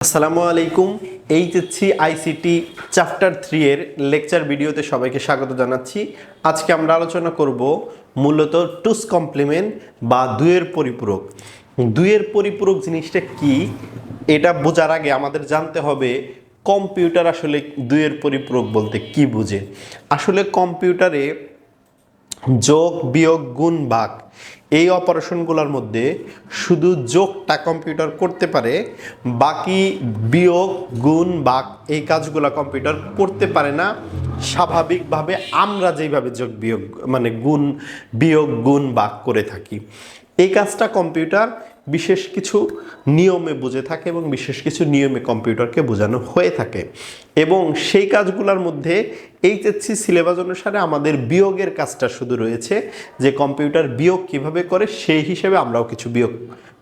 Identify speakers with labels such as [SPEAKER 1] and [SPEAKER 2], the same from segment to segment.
[SPEAKER 1] আসসালামু আলাইকুম, HSC ICT chapter three এর লেকচার ভিডিওতে সবাইকে স্বাগত জানাচ্ছি। আজকে আমরা আলোচনা করব মূলত টুস কমপ্লিমেন্ট বা দুয়ের পরিপূরক। দুয়ের পরিপূরক জিনিসটা কি? এটা বোঝার আগে আমাদের জানতে হবে কম্পিউটার আসলে দুয়ের পরিপূরক বলতে কি বুঝে। আসলে কম্পিউটারে যোগ, বিয়োগ, গুণ, ভাগ। এই অপারেশনগুলোর মধ্যে শুধু যোগটা কম্পিউটার করতে পারে, বাকি বিয়োগ, গুণ, বাক এই কাজগুলো কম্পিউটার করতে পারে না। স্বাভাবিকভাবে আমরা যেইভাবে যোগ, বিয়োগ মানে গুণ, বিয়োগ, গুণ, বাক করে থাকি। এই কাজটা কম্পিউটার বিশেষ কিছু নিয়মে বুঝে থাকে এবং বিশেষ কিছু নিয়মে কম্পিউটারকে বোঝানো হয়ে থাকে। এবং সেই কাজগুলোর মধ্যে এইচএসসি সিলেবাস অনুসারে আমাদের বিয়োগের কাজটা শুধু রয়েছে যে কম্পিউটার বিয়োগ কীভাবে করে সেই হিসেবে আমরাও কিছু বিয়োগ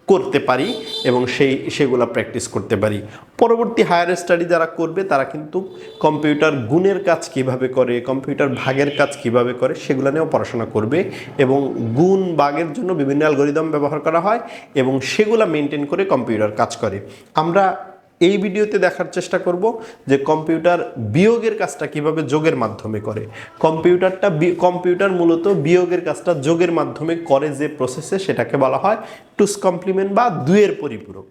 [SPEAKER 1] করতে পারি এবং সেই, সেগুলো প্র্যাকটিস করতে পারি। পরবর্তী হায়ার স্টাডি যারা করবে, তারা কিন্তু কম্পিউটার গুণের কাজ কীভাবে করে কম্পিউটার ভাগের কাজ কীভাবে করে, সেগুলো নিয়েও পড়াশোনা করবে এবং গুণ বাগের জন্য বিভিন্ন অ্যালগোরিদম ব্যবহার করা হয় এবং সেগুলো মেনটেন করে কম্পিউটার কাজ করে। আমরা এই ভিডিওতে দেখার চেষ্টা করব যে কম্পিউটার বিয়োগের কাজটা কীভাবে যোগের মাধ্যমে করে। কম্পিউটারটা কম্পিউটার মূলত বিয়োগের কাজটা যোগের মাধ্যমে করে যে প্রসেসে সেটাকে বলা হয় টুস কমপ্লিমেন্ট বা দুয়ের পরিপূরক।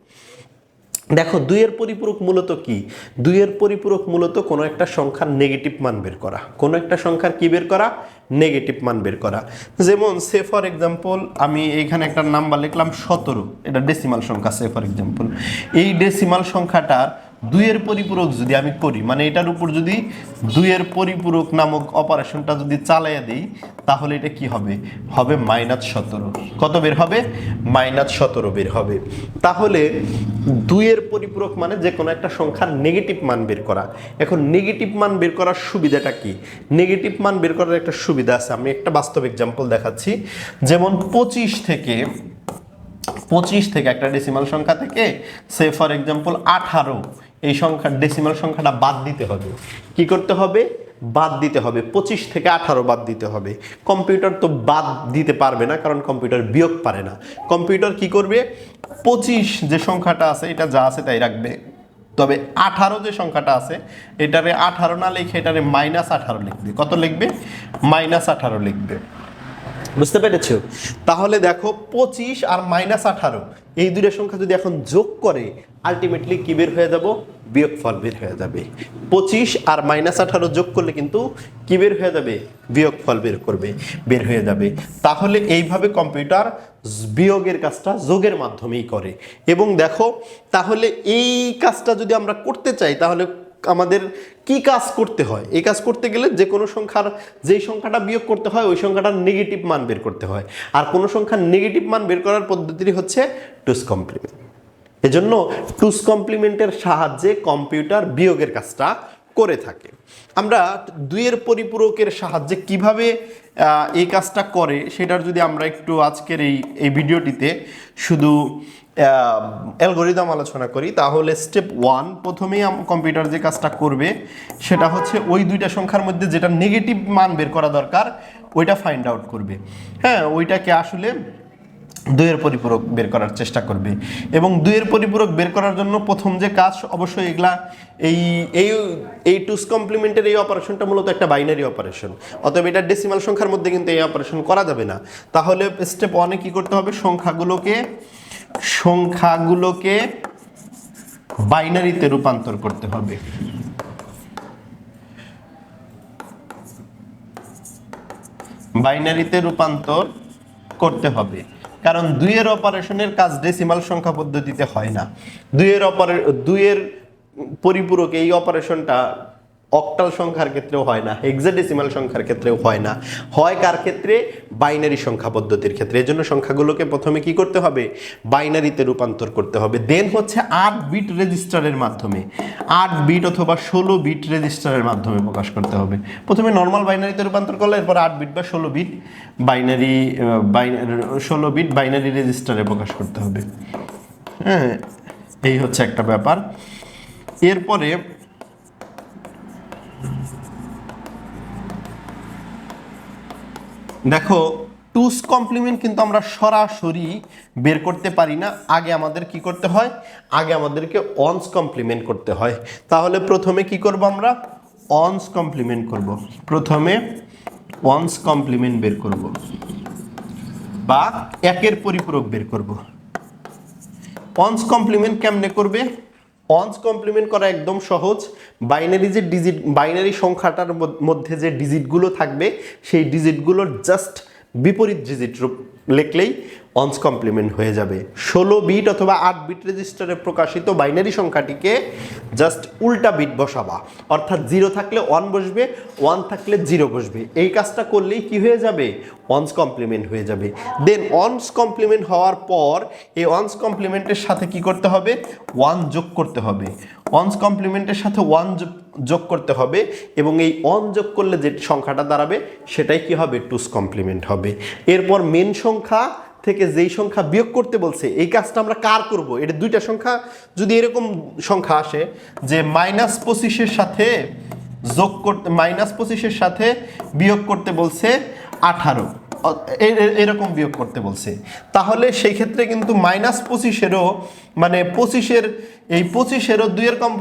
[SPEAKER 1] দেখো, দুইয়ের পরিপূরক মূলত কি? দুইয়ের পরিপূরক মূলত কোনো একটা সংখ্যার নেগেটিভ মান বের করা। কোনো একটা সংখ্যার কি বের করা? নেগেটিভ মান বের করা। যেমন সে ফর এক্সাম্পল আমি এইখানে একটা নাম্বার লিখলাম সতেরো। এটা ডেসিমাল সংখ্যা সে ফর এক্সাম্পল এই ডেসিমাল সংখ্যাটার দুইয়ের পরিপূরক যদি আমি করি মানে এটার উপর যদি দুইয়ের পরিপূরক নামক অপারেশনটা যদি চালাইয়া দিই, তাহলে এটা কি হবে? হবে মাইনাস সতেরো। কত বের হবে? মাইনাস সতেরো বের হবে। তাহলে দুইয়ের পরিপূরক মানে যে কোনো একটা সংখ্যার নেগেটিভ মান বের করা। এখন নেগেটিভ মান বের করার সুবিধাটা কি? নেগেটিভ মান বের করার একটা সুবিধা আছে। আমি একটা বাস্তব এক্সাম্পল দেখাচ্ছি। যেমন পঁচিশ থেকে পঁচিশ থেকে একটা ডেসিমাল সংখ্যা থেকে সে ফর এক্সাম্পল আঠারো এই সংখ্যা ডেসিমাল সংখ্যাটা বাদ দিতে হবে। কি করতে হবে? বাদ দিতে হবে। পঁচিশ থেকে আঠারো বাদ দিতে হবে। কম্পিউটার তো বাদ দিতে পারবে না, কারণ কম্পিউটার বিয়োগ পারে না। কম্পিউটার কি করবে? পঁচিশ যে সংখ্যাটা আছে, এটা যা আছে তাই রাখবে। তবে আঠারো যে সংখ্যাটা আছে, এটারে আঠারো না লিখে এটারে মাইনাস আঠারো লিখবে। কত লিখবে? মাইনাস আঠারো লিখবে। বুঝতে পেরেছ? তাহলে দেখো, পঁচিশ আর মাইনাস আঠারো এই দুইটা সংখ্যা যদি এখন যোগ করে আলটিমেটলি কি বের হয়ে যাব? বিয়োগফল বের হয়ে যাবে। পঁচিশ আর মাইনাস আঠারো যোগ করলে কিন্তু কি বের হয়ে যাবে? বিয়োগফল বের করবে, বের হয়ে যাবে। তাহলে এইভাবে কম্পিউটার বিয়োগের কাজটা যোগের মাধ্যমেই করে। এবং দেখো, তাহলে এই কাজটা যদি আমরা করতে চাই, তাহলে আমাদের কি কাজ করতে হয়? এই কাজ করতে গেলে যে কোনো সংখ্যার, যেই সংখ্যাটা বিয়োগ করতে হয়, ওই সংখ্যাটার নেগেটিভ মান বের করতে হয়। আর কোনো সংখ্যার নেগেটিভ মান বের করার পদ্ধতিটি হচ্ছে টুস কমপ্লিমেন্ট এজন্য টুস কমপ্লিমেন্টের সাহায্যে কম্পিউটার বিয়োগের কাজটা করে থাকে। আমরা দুইয়ের পরিপূরকের সাহায্যে কীভাবে এই কাজটা করে সেটার যদি আমরা একটু আজকের এই এই ভিডিওটিতে শুধু অ্যালগোরিদম আলোচনা করি, তাহলে স্টেপ ওয়ান প্রথমেই কম্পিউটার যে কাজটা করবে সেটা হচ্ছে ওই দুইটা সংখ্যার মধ্যে যেটা নেগেটিভ মান বের করা দরকার, ওইটা ফাইন্ড আউট করবে। হ্যাঁ ওইটাকে আসলে দুইয়ের পরিপূরক বের করার চেষ্টা করবে। এবং দুইয়ের পরিপূরক বের করার জন্য প্রথম যে কাজ অবশ্যই এগুলা এই এই এই টুস কমপ্লিমেন্টের এই অপারেশনটা মূলত একটা বাইনারি অপারেশন। অতএব এটা ডেসিমাল সংখ্যার মধ্যে কিন্তু এই অপারেশন করা যাবে না। তাহলে স্টেপ ওয়ানে কি করতে হবে? সংখ্যাগুলোকে সংখ্যাগুলোকে বাইনারিতে রূপান্তর করতে হবে। বাইনারিতে রূপান্তর করতে হবে। কারণ দুইয়ের অপারেশনের কাজ ডেসিমাল সংখ্যা পদ্ধতিতে হয় না। দুইয়ের অপারে দুইয়ের পরিপূরক এই অপারেশনটা অক্টাল সংখ্যার ক্ষেত্রেও হয় না হেক্সাডেসিমাল সংখ্যার ক্ষেত্রেও হয় না। হয় কার ক্ষেত্রে? বাইনারি সংখ্যা পদ্ধতির ক্ষেত্রে। এজন্য সংখ্যাগুলোকে প্রথমে কি করতে হবে? বাইনারিতে রূপান্তর করতে হবে। দেন হচ্ছে আট বিট রেজিস্টারের মাধ্যমে। আট বিট অথবা ষোলো বিট রেজিস্টারের মাধ্যমে প্রকাশ করতে হবে। প্রথমে নর্মাল বাইনারিতে রূপান্তর করলে, এরপর আট বিট বা ষোলো বিট বাইনারি ষোলো বিট বাইনারি রেজিস্টারে প্রকাশ করতে হবে। হ্যাঁ এই হচ্ছে একটা ব্যাপার। এরপরে দেখো টুস কমপ্লিমেন্ট কিন্তু আমরা সরাসরি বের করতে পারি না। আগে আমাদের কি করতে হয়? আগে আমাদেরকে অনস কমপ্লিমেন্ট করতে হয়। তাহলে প্রথমে কি করব আমরা? অনস কমপ্লিমেন্ট করব। প্রথমে ওয়ান্স কমপ্লিমেন্ট বের করব বা একের পরিপূরক বের করব। অনস কমপ্লিমেন্ট কেমনে করবে? অনস কমপ্লিমেন্ট করা একদম সহজ। বাইনারি যে ডিজিট বাইনারি সংখ্যাটার মধ্যে যে ডিজিটগুলো থাকবে, সেই ডিজিটগুলোর জাস্ট বিপরীত ডিজিট রূপ লিখলেই অনস কমপ্লিমেন্ট হয়ে যাবে। ষোলো বিট অথবা আট বিট রেজিস্টারে প্রকাশিত বাইনারি সংখ্যাটিকে জাস্ট উল্টা বিট বসাবা। অর্থাৎ জিরো থাকলে ওয়ান বসবে ওয়ান থাকলে জিরো বসবে। এই কাজটা করলেই কি হয়ে যাবে? অনস কমপ্লিমেন্ট হয়ে যাবে। দেন অনস কমপ্লিমেন্ট হওয়ার পর এই অনস কমপ্লিমেন্টের সাথে কি করতে হবে? ওয়ান যোগ করতে হবে। অনস কমপ্লিমেন্টের সাথে ওয়ান যোগ করতে হবে এবং এই অন যোগ করলে যে সংখ্যাটা দাঁড়াবে, সেটাই কি হবে? টুস কমপ্লিমেন্ট হবে। এরপর মেন সংখ্যা থেকে যেই সংখ্যা বিয়োগ করতে বলছে, এই কাজটা আমরা কার করব? এটা দুইটা সংখ্যা। যদি এরকম সংখ্যা আসে যে মাইনাস পঁচিশের সাথে যোগ করতে মাইনাস পঁচিশের সাথে বিয়োগ করতে বলছে আঠারো। এরকম বিয়োগ করতে বলছে। তাহলে সেই ক্ষেত্রে কিন্তু মাইনাস পঁচিশেরও মানে পঁচিশের, এই পঁচিশেরও দুইয়ের কম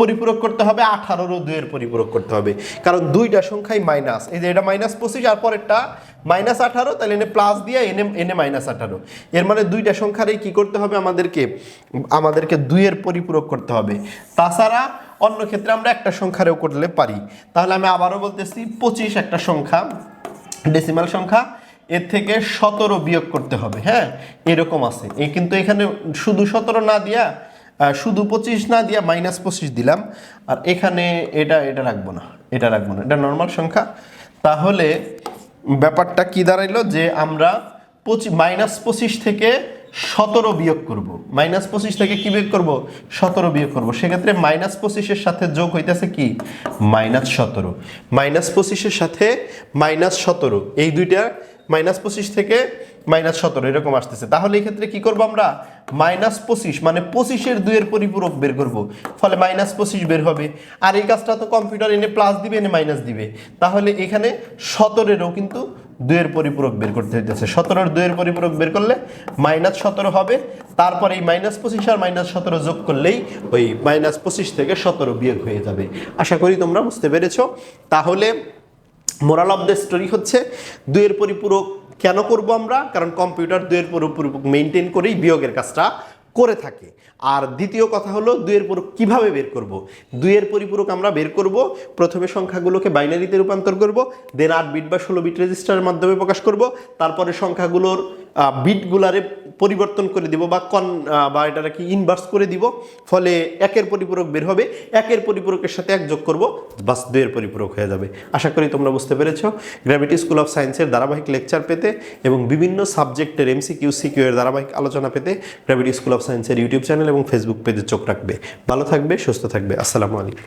[SPEAKER 1] পরিপূরক করতে হবে, আঠারোরও দুইয়ের পরিপূরক করতে হবে। কারণ দুইটা সংখ্যাই মাইনাস। এই যে এটা মাইনাস পঁচিশ, আর পরেরটা মাইনাস আঠারো, তাহলে এনে প্লাস দিয়ে এনে এনে মাইনাস আঠারো। এর মানে দুইটা সংখ্যারই কি করতে হবে আমাদেরকে আমাদেরকে দুইয়ের পরিপূরক করতে হবে। তাছাড়া অন্য ক্ষেত্রে আমরা একটা সংখ্যারেও করলে পারি। তাহলে আমি আবারও বলতেছি, পঁচিশ একটা সংখ্যা। ডেসিমাল সংখ্যা, এর থেকে সতেরো বিয়োগ করতে হবে হ্যাঁ? এরকম আছে। এ কিন্তু এখানে শুধু সতেরো না দিয়া শুধু পঁচিশ না দিয়া মাইনাস পঁচিশ দিলাম, আর এখানে এটা এটা রাখব না, এটা রাখব না, এটা নর্মাল সংখ্যা। তাহলে ব্যাপারটা কি দাঁড়াইলো যে আমরা পঁচিশ মাইনাস পঁচিশ থেকে সতেরো বিয়োগ করব। মাইনাস পঁচিশ থেকে কি বিয়োগ করব? সতেরো বিয়োগ করব। সেক্ষেত্রে মাইনাস পঁচিশের সাথে যোগ হইতেছে কি? মাইনাস সতেরো। মাইনাস পঁচিশের সাথে মাইনাস সতেরো। এই দুইটা মাইনাস পঁচিশ থেকে মাইনাস সতেরো এরকম আসতেছে। তাহলে এই ক্ষেত্রে কি করব আমরা? মাইনাস পঁচিশ মানে পঁচিশের দুইয়ের পরিপূরক বের করব। ফলে মাইনাস পঁচিশ বের হবে। আর এই কাজটা তো কম্পিউটার এনে প্লাস দিবে, এনে মাইনাস দিবে। তাহলে এখানে সতেরোরও কিন্তু দুইয়ের পরিপূরক বের করতে হইতেছে। সতেরোর দুইয়ের পরিপূরক বের করলে মাইনাস সতেরো হবে। তারপর এই মাইনাস পঁচিশ আর মাইনাস সতেরো যোগ করলেই ওই মাইনাস পঁচিশ থেকে সতেরো বিয়োগ হয়ে যাবে। আশা করি তোমরা বুঝতে পেরেছ। তাহলে মোরাল অফ দ্য স্টোরি হচ্ছে, দুইয়ের পরিপূরক কেন করব আমরা? কারণ কম্পিউটার দুইয়ের পরিপূরক মেনটেন করেই বিয়োগের কাজটা করে থাকে। আর দ্বিতীয় কথা হলো দুইয়ের পূরক কীভাবে বের করব? দুইয়ের পরিপূরক আমরা বের করব, প্রথমে সংখ্যাগুলোকে বাইনারিতে রূপান্তর করব দেন আট বিট বা ষোলো বিট রেজিস্টারের মাধ্যমে প্রকাশ করব, তারপরে সংখ্যাগুলোর বিটগুলারে পরিবর্তন করে দিব বা কন বা এটা কি ইনভার্স করে দিব, ফলে একের পরিপূরক বের হবে, একের পরিপূরকের সাথে এক যোগ করব, বাস দুইয়ের পরিপূরক হয়ে যাবে। আশা করি তোমরা বুঝতে পেরেছ। গ্র্যাভিটি স্কুল অফ সায়েন্সের ধারাবাহিক লেকচার পেতে এবং বিভিন্ন সাবজেক্টের এমসিকিউ সিকিউ এর ধারাবাহিক আলোচনা পেতে গ্র্যাভিটি স্কুল অফ সায়েন্সের ইউটিউব চ্যানেল এবং ফেসবুক পেজে চোখ রাখবে। ভালো থাকবে, সুস্থ থাকবে। আসসালামু আলাইকুম।